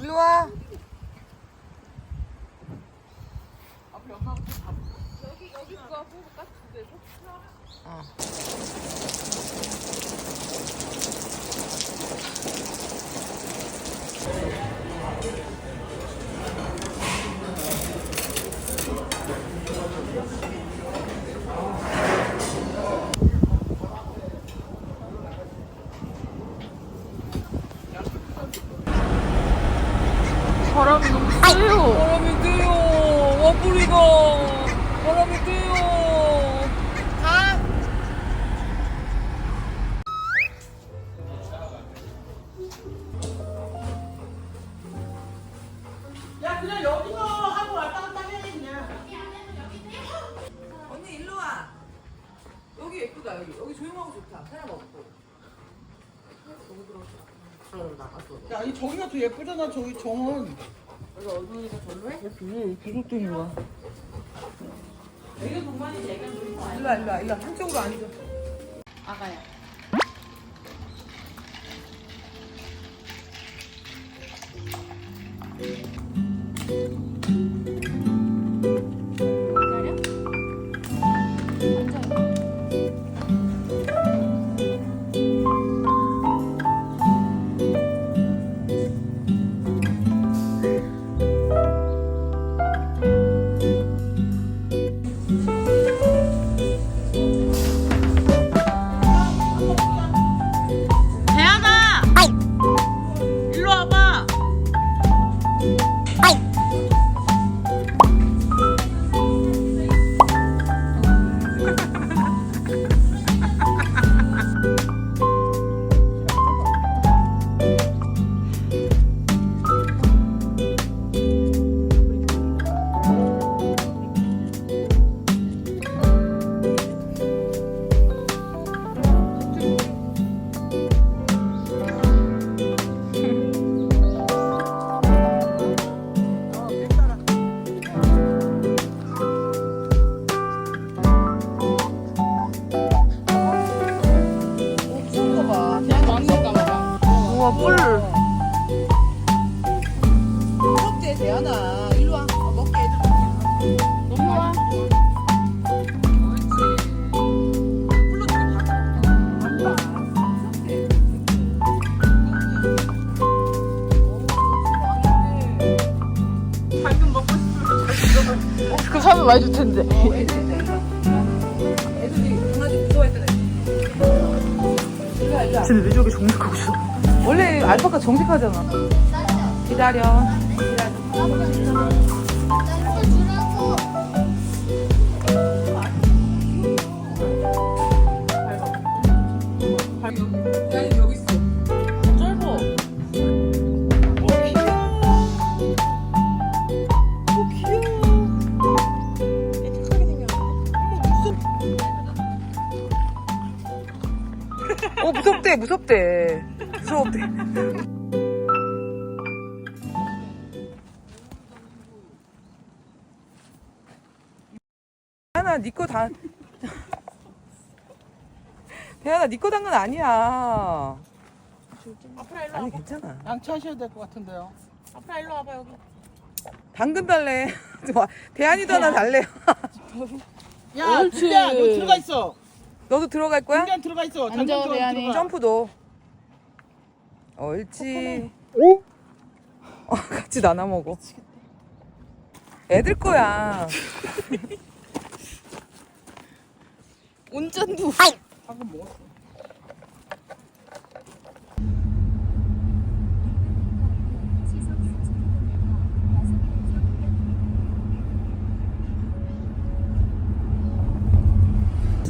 일로 와. 어. 바람이 여기 예쁘다 여기. 여기 조용하고 좋다. 사람 없고. 너무 들어왔어. 어, 나갔어. 야 이 저기가 더 예쁘잖아 저기 정원 여기 어두우니까 절로 해? 왜 구석탱이 와 일로 와 일로 와 일로 와. 한쪽으로 앉아. 아가야. 기 와 뿔. 무섭대 대안아 일로 와 어, 먹게 너무 와. 그 사면 많이 줄 텐데. 애들이 강아지 무서워했던 애 쟤는 왜 저기 정색하고 있어? 원래 알파카 정색하잖아. 기다려. 무섭 어 무섭대 무섭대. 무서웠대. 대하나 니거 다. 대하나 니거 단건 아니야. 앞으로 일로 아니 와봐 괜찮아. 양치하셔야 될 것 같은데요 앞으로 일로 와봐 여기 당근 달래. 와, 대한이도 하나 달래요. 야 옳지. 준비야 너 들어가 있어 너도 들어갈 거야? 준비한 들어가 있어 앉아, 당근 들어가, 대안이. 들어가. 점프도. 옳지. 오? 어, 같이 나눠 먹어. 애들 거야. 운전도. 방금 먹었어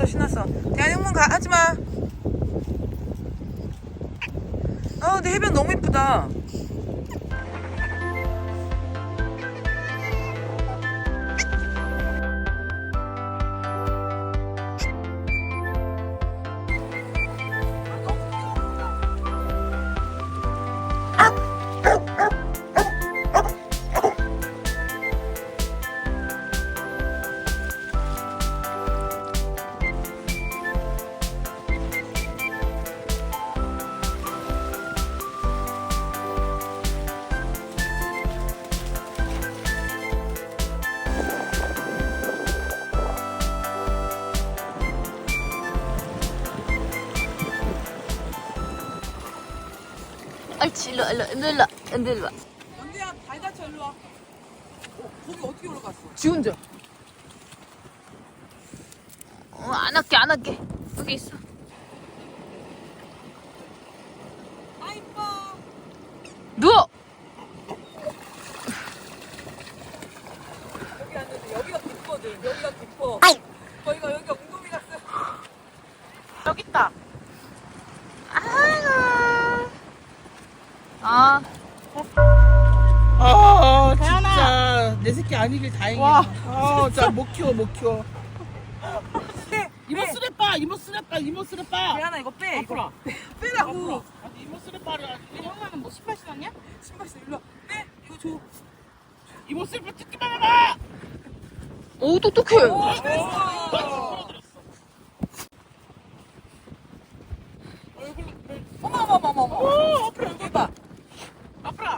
신났어 신났어. 대한영문 가 하지 마. 어, 근데 해변 너무 이쁘다. 옳지 일로 일로 일로 일로 일로 와. 연두야 발 다쳐 일로 와. 어, 거기 어떻게 올라갔어? 지 혼자. 어, 안 할게 안 할게. 여기 있어. 아 이뻐. 누워. 여기 앉는데 여기가 깊거든. 여기가 깊어. 거기가 여기가 웅덩이 같어. 여기 있다. 아이고. 아아 진짜 내 새끼 아니길 다행이야. 아 진짜 못 키워 못 키워. 이모 쓰레빠 이모 쓰레빠 이모 쓰레빠. 대하나 이거 빼. 앞으로. 빼라고. 아니 이모 쓰레빠를 엄마는 뭐 신발 신었냐? 신발 써 일로 와. 빼. 이거 줘. 이모 쓰레빠 뜯기만 해봐. 오 똑똑해. 오 됐어. 어머 어머 어머 어머. 오 앞으로 대박. 앞으로.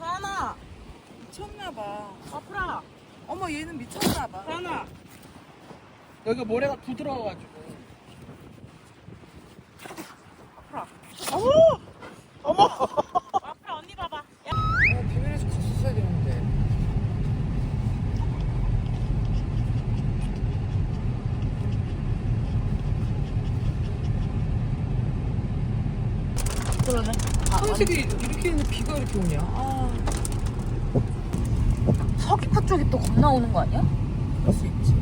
하나 미쳤나봐. 앞으로. 어머 얘는 미쳤나봐. 하나. 여기 모래가 부드러워가지고. 어머! 어머! 앞으로 언니 봐봐. 어, 비밀에서 갔었어야 되는데. 그러네. 솔직히 이렇게 있는데 비가 이렇게 오냐? 아, 서귀포 쪽이 또 겁나 오는 거 아니야? 그럴 수 있지.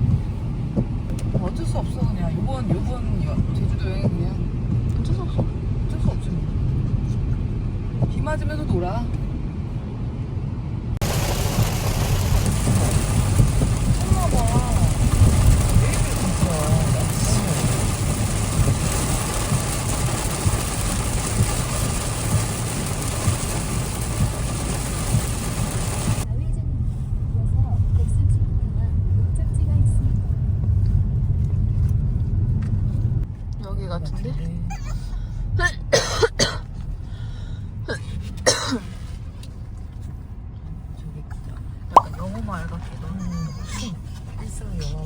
없어 그냥. 요번 요번 여- 제주도 여행 그냥 어쩔 수 없어. 어쩔 수 없지 뭐. 비 맞으면서 놀아. 엄마봐. 왜 이래 진짜. 좌회전이어서 백수지구나 목적지가 있습니다. 여기 같은데? 저기 약간 영어 말 같기도 하고. 일상 영화.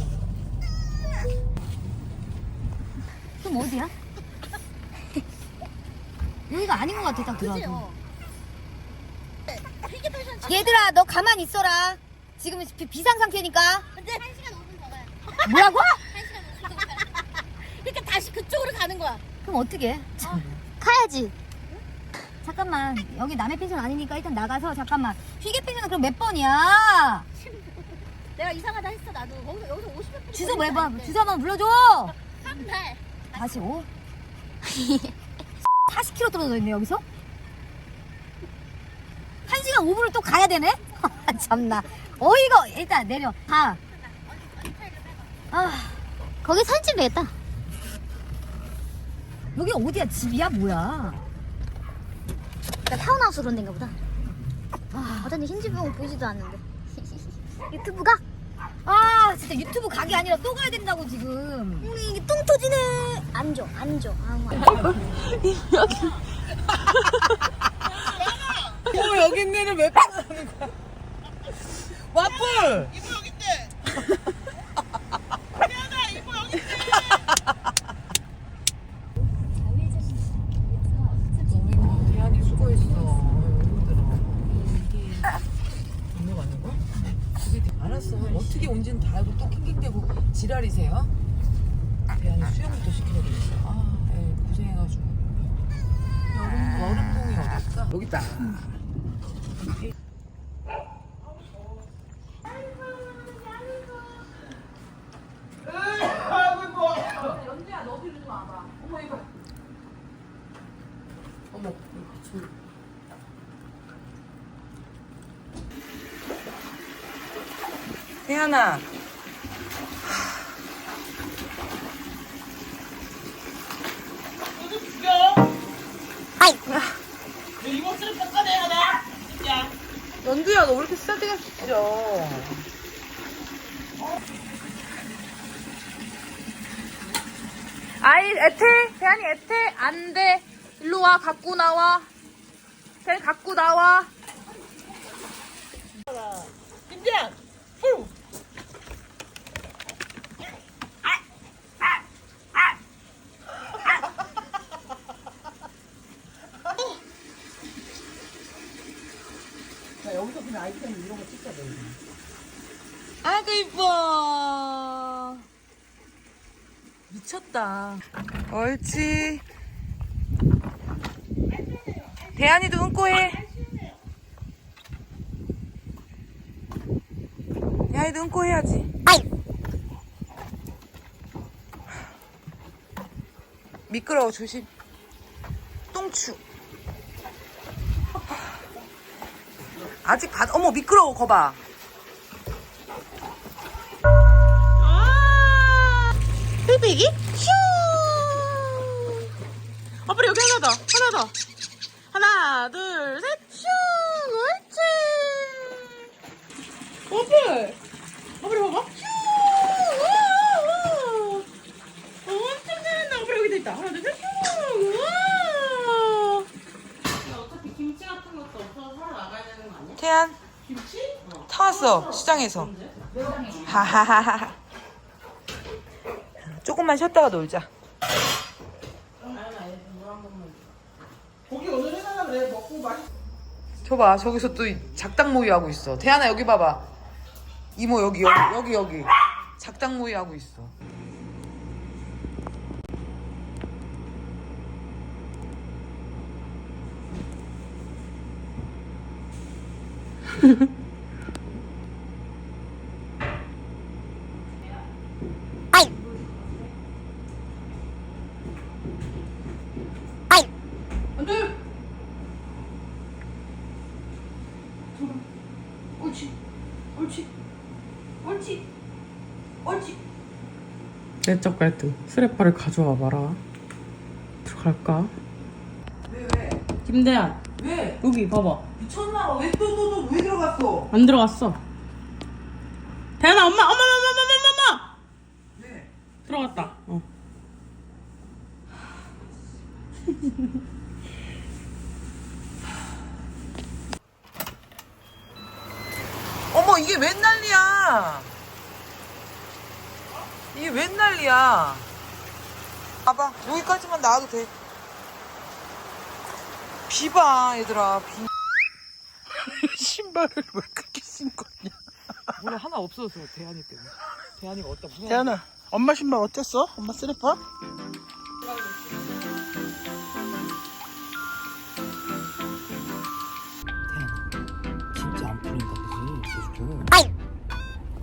그럼 어디야? 여기가 아닌 것 같아 딱 들어도 얘들아 너 가만히 있어라 지금 비, 비상 상태니까 근데 한 시간 5분 더 가야 돼. 뭐라고? 한 시간 5분 더 가야 돼. 그러니까 다시 그쪽으로 가는 거야. 그럼 어떻게 가야지. 잠깐만 여기 남의 펜션 아니니까 일단 나가서 잠깐만. 휘게 펜션은 그럼 몇 번이야? 내가 이상하다 했어 나도. 거기서 여기서 50몇 분. 주소 뭐 해봐. 주소 한번 불러줘. 한 달. 다시 오. 40km 떨어져 있네 여기서? 1시간 5분을 또 가야 되네? 참나. 어이가 일단 내려. 가. 아, 거기 사진 찍으면 되겠다. 여기 어디야 집이야 뭐야 그러니까 타운하우스 그런 데인가 보다. 어쩐지 흰집은 보이지도 않는데. 유튜브가? 아 진짜 유튜브 각이 아니라 또 가야 된다고 지금 음, 이게 똥 터지네. 안 줘, 안 줘. 아무 안 어 여기 있는 애를 왜 빼라는 거야? 와플. 이모 여기 있대. 태연아 이모 여기 있대. 너무 힘들어. 대한이 수고했어. 아유, 힘들어. 이모 맞는 거야? 그게 돼. 알았어. 어떻게 온지는 다 알고 또 낑낑대고 지랄이세요? 대한이 수영부터 시켜야 되겠어. 아, 에이, 고생해가지고. 여름, 여름동이 어딜까? 여기 있다. 연주야, 너도 이리 좀 와봐. 어머, 이거. 어머, 줄. 혜연아. 너도 죽여. 너 이모 쓰레빠 꺼내야 돼. 진짜. 연두야, 너 왜 이렇게 진짜. 아이 애태 대한이 애태 안 돼. 일로 와 갖고 나와. 대한 갖고 나와. 김 지현. 후. 아이고 이뻐. 미쳤다. 옳지. 대한이도 응꼬해. 대한이도 응꼬해야지. 미끄러워 조심. 똥추 아직 바 어머 미끄러워 거봐 삐삐기? 슈! 아빠 여기 하나 더, 하나 더. 하나, 둘, 셋, 슈! 옳지! 오플! 아빠 봐봐. 슈! 우와! 엄청 잘한다. 아빠 여기도 있다. 하나, 둘, 셋, 슈! 우와! 어차피 김치 같은 것도 없어서 사러 나가야 되는 거 아니야? 태안 김치? 타왔어 시장에서. 하하하하. 조금만 쉬었다가 놀자. 고기 오늘 해달라 그래. 먹고 맛있. 저봐 저기서 또 작당 모이 하고 있어. 태안아 여기 봐봐. 이모 여기 여기 여기 여기. 작당 모이 하고 있어 내적 갈등. 스레파를 가져와 봐라. 들어갈까? 왜 왜? 김대한. 왜? 여기 봐봐. 미쳤나? 왜또또또왜 들어갔어? 안 들어갔어. 대한아 엄마 엄마 엄마? 들어갔다. 어. 어머 이게 웬 난리야? 이게 웬 난리야? 봐봐 여기까지만 나와도 돼. 비봐 얘들아 비. 신발을 왜 그렇게 신고 있냐? 몰라 하나 없어서 대한이 때문에. 대한이가 어디다 무슨 대한아, 엄마 신발 어땠어? 엄마 쓰레빠?